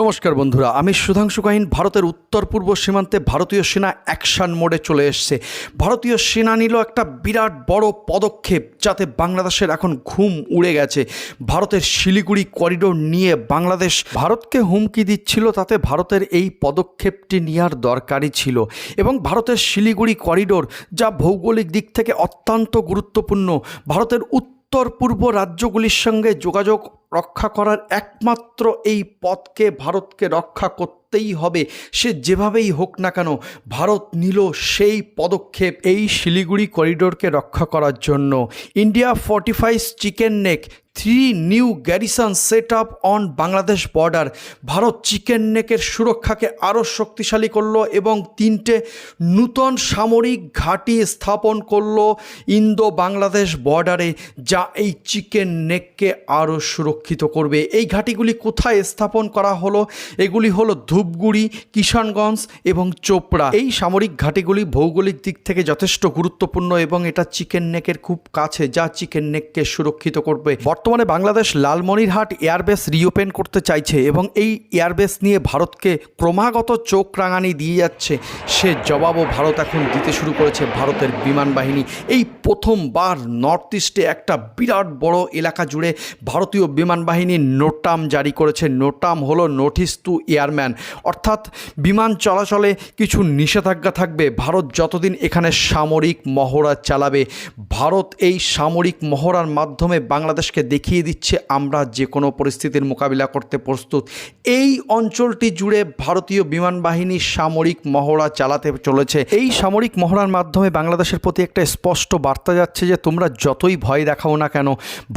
নমস্কার বন্ধুরা, আমি সুধাংশু কাহিন। ভারতের উত্তর পূর্ব সীমান্তে ভারতীয় সেনা অ্যাকশন মোডে চলে এসছে। ভারতীয় সেনা নিল একটা বিরাট বড় পদক্ষেপ যাতে বাংলাদেশের এখন ঘুম উড়ে গেছে। ভারতের শিলিগুড়ি করিডোর নিয়ে বাংলাদেশ ভারতকে হুমকি দিচ্ছিল, তাতে ভারতের এই পদক্ষেপটি নেওয়ার দরকারই ছিল। এবং ভারতের শিলিগুড়ি করিডোর যা ভৌগোলিক দিক থেকে অত্যন্ত গুরুত্বপূর্ণ, ভারতের উত্তর পূর্ব রাজ্যগুলির সঙ্গে যোগাযোগ রক্ষা করার একমাত্র এই পথকে ভারতকে রক্ষা করতেই হবে। সে যেভাবেই হোক না কেন, ভারত নিল সেই পদক্ষেপ এই শিলিগুড়ি করিডোরকে রক্ষা করার জন্য। India fortifies chicken neck three new garrison set up on Bangladesh border. Bharat chicken নেকের সুরক্ষাকে আরও শক্তিশালী করল এবং তিনটে নূতন সামরিক ঘাঁটি স্থাপন করল ইন্দো বাংলাদেশ বর্ডারে, যা এই চিকেন নেককে আরও সুরক্ষিত করবে। এই ঘাঁটিগুলি কোথায় স্থাপন করা হলো? এগুলি হলো ধূপগুড়ি, কিষানগঞ্জ এবং চোপড়া। এই সামরিক ঘাঁটিগুলি ভৌগোলিক দিক থেকে যথেষ্ট গুরুত্বপূর্ণ এবং এটা চিকেন নেকের খুব কাছে, যা চিকেন নেককে সুরক্ষিত করবে। বাংলাদেশ লালমনিরহাট এয়ারবেস রিওপেন করতে চাইছে এবং এই এয়ারবেস নিয়ে ভারতকে ক্রমাগত চোখ রাঙানি দিয়ে যাচ্ছে। সে জবাবও ভারত এখন দিতে শুরু করেছে ভারতের বিমান বাহিনী। এই প্রথমবার নর্থ ইস্টে একটা বিরাট বড় এলাকা জুড়ে ভারতীয় বিমান বাহিনী নোটাম জারি করেছে। নোটাম হলো নোটিস টু এয়ারম্যান অর্থাৎ বিমান চলাচলে কিছু নিষেধাজ্ঞা থাকবে। ভারত যতদিন এখানে সামরিক মহড়া চালাবে, ভারত এই সামরিক মহড়ার মাধ্যমে বাংলাদেশকে দেখিয়ে দিচ্ছে, আমরা যে কোনো পরিস্থিতির মোকাবিলা করতে প্রস্তুত। এই অঞ্চলটি জুড়ে ভারতীয় বিমান বাহিনী সামরিক মহড়া চালাতে চলেছে। এই সামরিক মহড়ার মাধ্যমে বাংলাদেশের প্রতি একটা স্পষ্ট বার্তা যাচ্ছে যে, তোমরা যতই ভয় দেখাও না কেন,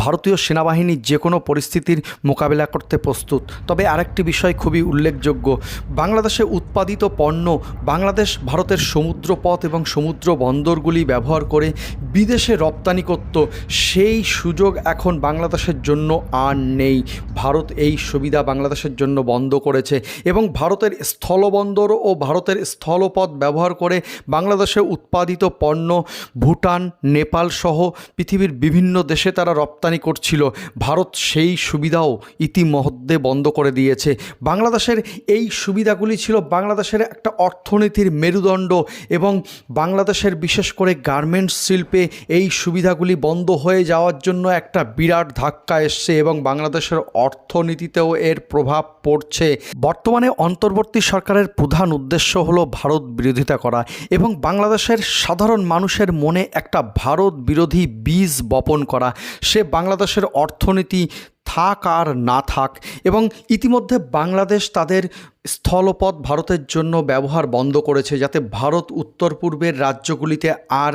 ভারতীয় সেনাবাহিনী যে কোনো পরিস্থিতির মোকাবিলা করতে প্রস্তুত। তবে আরেকটি বিষয় খুবই উল্লেখযোগ্য, বাংলাদেশে উৎপাদিত পণ্য বাংলাদেশ, ভারতের সমুদ্রপথ এবং সমুদ্র বন্দরগুলি ব্যবহার করে বিদেশে রপ্তানি করত। সেই সুযোগ এখন বাংলাদেশের জন্য আর নেই। ভারত এই সুবিধা বাংলাদেশের জন্য বন্ধ করেছে এবং ভারতের স্থলবন্দর ও ভারতের স্থলপথ ব্যবহার করে বাংলাদেশে উৎপাদিত পণ্য ভুটান, নেপাল সহ পৃথিবীর বিভিন্ন দেশে তারা রপ্তানি করছিল। ভারত সেই সুবিধাও ইতিমধ্যে বন্ধ করে দিয়েছে। বাংলাদেশের এই সুবিধাগুলি ছিল বাংলাদেশের একটা অর্থনীতির মেরুদণ্ড এবং বাংলাদেশের বিশেষ করে গার্মেন্টস শিল্পে এই সুবিধাগুলি বন্ধ হয়ে যাওয়ার জন্য একটা বিরাট ধাক্কা এসছে এবং বাংলাদেশের অর্থনীতিতেও এর প্রভাব পড়ছে। বর্তমানে অন্তর্বর্তী সরকারের প্রধান উদ্দেশ্য হলো ভারত বিরোধিতা করা এবং বাংলাদেশের সাধারণ মানুষের মনে একটা ভারত বিরোধী বীজ বপন করা। সে বাংলাদেশের অর্থনীতি থাক আর না থাক এবং ইতিমধ্যে বাংলাদেশ তাদের স্থলপথ ভারতের জন্য ব্যবহার বন্ধ করেছে যাতে ভারত উত্তর পূর্বের রাজ্যগুলিতে আর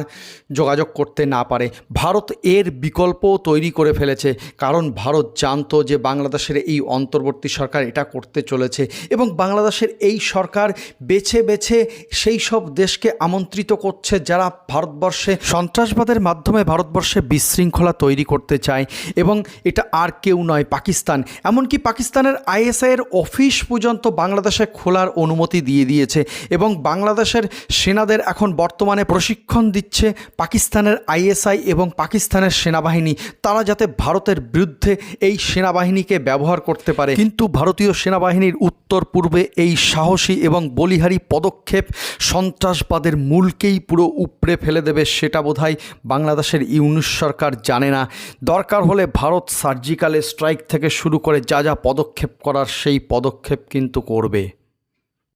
যোগাযোগ করতে না পারে। ভারত এর বিকল্পও তৈরি করে ফেলেছে, কারণ ভারত জানতো যে বাংলাদেশের এই অন্তর্বর্তী সরকার এটা করতে চলেছে এবং বাংলাদেশের এই সরকার বেছে বেছে সেই সব দেশকে আমন্ত্রিত করছে যারা ভারতবর্ষে সন্ত্রাসবাদের মাধ্যমে ভারতবর্ষে বিশৃঙ্খলা তৈরি করতে চায় এবং এটা আর কেউ নয়, পাকিস্তান। এমনকি পাকিস্তানের আইএসআইয়ের অফিস পর্যন্ত বাংলাদেশে খোলার অনুমতি দিয়ে দিয়েছে এবং বাংলাদেশের সেনাদের এখন বর্তমানে প্রশিক্ষণ দিচ্ছে পাকিস্তানের আইএসআই এবং পাকিস্তানের সেনাবাহিনী। তারা যাতে ভারতের বিরুদ্ধে এই সেনাবাহিনীকে ব্যবহার করতে পারে। কিন্তু ভারতীয় সেনাবাহিনীর উত্তর পূর্বে এই সাহসী এবং বলিহারি পদক্ষেপ সন্ত্রাসবাদের মূলকেই পুরো উপড়ে ফেলে দেবে সেটা বোধহয় বাংলাদেশের ইউনুস সরকার জানে না। দরকার হলে ভারত সার্জিক্যাল স্ট্রাইক থেকে শুরু করে যা যা পদক্ষেপ করার সেই পদক্ষেপ কিন্তু করবে। পড়বে